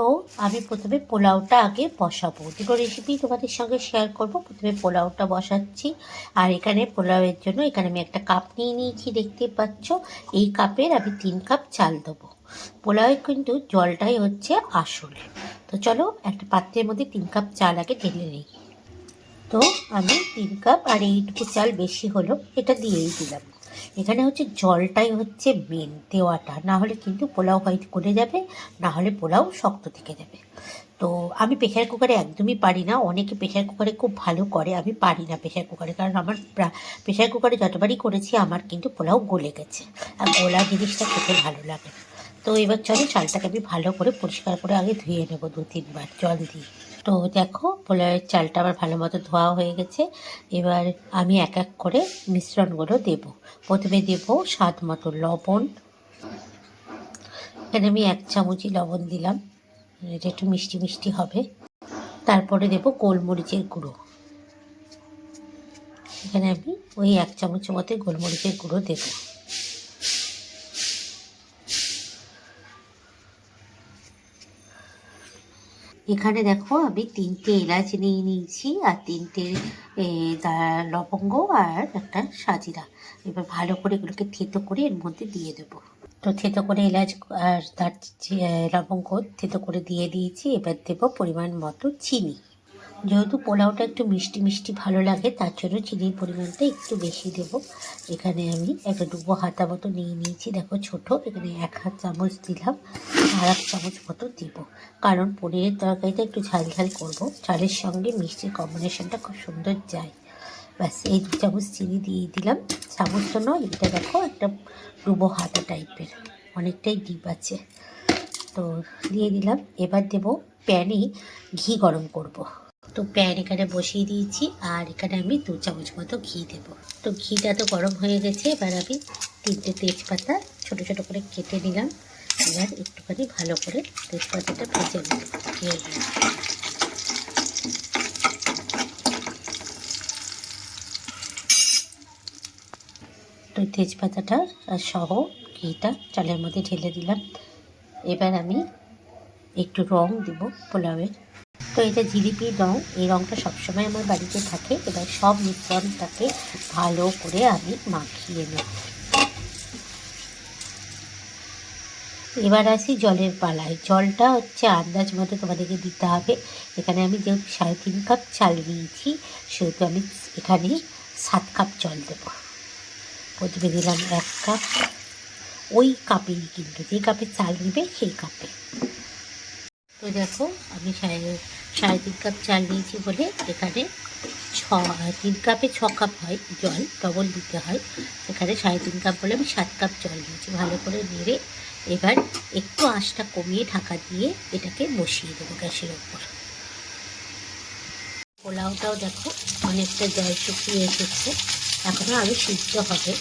তো আমি প্রথমে পোলাওটা আগে বসাবো। দুটো রেসিপি তোমাদের সঙ্গে শেয়ার করব। প্রথমে পোলাওটা বসাচ্ছি। আর এখানে পোলাওয়ের জন্য এখানে আমি একটা কাপ নিয়ে নিয়েছি, দেখতে পাচ্ছ? এই কাপের আমি তিন কাপ চাল দেবো। পোলাওয়ে কিন্তু জলটাই হচ্ছে আসল। তো চলো, একটা পাত্রের মধ্যে তিন কাপ চাল আগে ঢেলে নিই। তো আমি তিন কাপ আর এইটুকু চাল বেশি হলো, এটা দিয়েই দিলাম। এখানে হচ্ছে জলটাই হচ্ছে মেন দেওয়াটা। না হলে কিন্তু পোলাও হোয়াইট করে যাবে, না হলে পোলাও শক্ত থেকে যাবে তো আমি প্রেশার কুকারে একদমই পারি না। অনেকে প্রেশার কুকারে খুব ভালো করে, আমি পারি না প্রেশার কুকারে কারণ আমার প্রেশার কুকারে যতবারই করেছি, আমার কিন্তু পোলাও গলে গেছে। আর গোলা জিনিসটা খেতে ভালো লাগে না। তো এবার চলো চালটাকে আমি ভালো করে পরিষ্কার করে আগে ধুয়ে নেব দু তিনবার, জল দিয়ে। তো দেখো পোলাওয়ের চালটা আমার ভালো মতো ধোয়া হয়ে গেছে। এবার আমি এক এক করে মিশ্রণগুলো দেব। প্রথমে দেব স্বাদ মতো লবণ। এখানে আমি এক চামচই লবণ দিলাম। এটা একটু মিষ্টি মিষ্টি হবে। তারপরে দেব গোলমরিচের গুঁড়ো। এখানে আমি ওই এক চামচ মতো গোলমরিচের গুঁড়ো দেবো। এখানে দেখো আমি তিনটে এলাচ নিয়ে নিয়েছি আর তিনটে লবঙ্গ আর একটা সাজিরা। এবার ভালো করে এগুলোকে থেতো করে এর মধ্যে দিয়ে দেবো। তো থেতো করে এলাচ আর তার লবঙ্গ থেতো করে দিয়ে দিয়েছি। এবার দেবো পরিমাণ মতো চিনি। যেহেতু পোলাওটা একটু মিষ্টি মিষ্টি ভালো লাগে, তার জন্য চিনির পরিমাণটা একটু বেশি দেবো। এখানে আমি একটা ডুবো হাতা মতো নিয়ে নিয়েছি। দেখো ছোট, এখানে এক হাত চামচ দিলাম, আর এক চামচ মতো দিব। কারণ পনিরের তরকারিটা একটু ঝাল ঝাল করব, চালের সঙ্গে মিষ্টির কম্বিনেশনটা খুব সুন্দর যায়। ব্যাস, এই দু চামচ চিনি দিয়ে দিলাম। চামচ তো নয়, এটা দেখো একটা ডুবো হাতা টাইপের, অনেকটাই ডিপ আছে। তো দিয়ে দিলাম। এবার দেব প্যানে ঘি গরম করব। তো প্যান এখানে বসিয়ে দিয়েছি, আর এখানে আমি দু চামচ মতো ঘি দেব। তো ঘিটা তো গরম হয়ে গেছে, এবার আমি তিনটে তেজপাতা ছোট ছোট করে কেটে নিলাম। এবার একটুখানি ভালো করে তেজপাতাটা ভেজে নিলাম। তো তেজপাতাটা আর সহ ঘিটা চালের মধ্যে ঢেলে দিলাম। এবার আমি একটু রং দেবো পোলাওয়ের। এটা জিলিপি রং। এই রংটা সবসময় আমার বাড়িতে থাকে। এবার সব মিশ্রণটাকে ভালো করে আমি মাখিয়ে নিই এবার আসি জলের পালায়। জলটা হচ্ছে আন্দাজ মতো তোমাদেরকে দিতে হবে। এখানে আমি যেহেতু সাড়ে তিন কাপ চাল দিয়েছি সেহেতু আমি এখানে সাত কাপ জল দেবো। প্রথমে দিলাম এক কাপ। ওই কাপেই কিন্তু, যে কাপে চাল নেবে সেই কাপে। তো দেখো, আমি সাড়ে সাড়ে তিন কাপ চাল নিয়েছি বলে এখানে ছ তিন কাপে ছ কাপ হয় জল, ডবল দিতে হয়। এখানে সাড়ে তিন কাপ বলে আমি সাত কাপ জল নিয়েছি। ভালো করে নেড়ে এবার একটু আঁচটা কমিয়ে ঢাকা দিয়ে এটাকে বসিয়ে দেবো গ্যাসের ওপর। পোলাওটাও দেখো অনেকটা জল শুকিয়ে এসেছে। এখনও আরও সিদ্ধ হবে।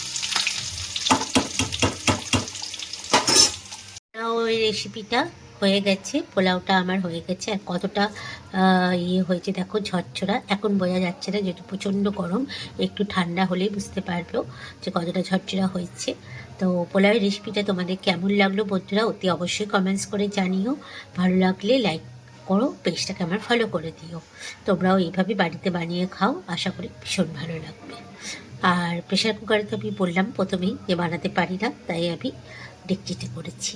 পোলাও রেসিপিটা হয়ে গেছে, পোলাওটা আমার হয়ে গেছে। আর কতটা ইয়ে হয়েছে দেখো, ঝরঝরা। এখন বোঝা যাচ্ছে না যেহেতু প্রচণ্ড গরম, একটু ঠান্ডা হলেই বুঝতে পারব যে কতটা ঝরঝরা হয়েছে। তো পোলাওয়ের রেসিপিটা তোমাদের কেমন লাগল বন্ধুরা, অতি অবশ্যই কমেন্টস করে জানিও। ভালো লাগলে লাইক করো পেজটাকে আমার ফলো করে দিও। তোমরাও এইভাবে বাড়িতে বানিয়ে খাও, আশা করি ভীষণ ভালো লাগবে। আর প্রেশার কুকারে তো আমি বললাম প্রথমেই যে বানাতে পারি না, তাই আমি ডেকচিতে করেছি।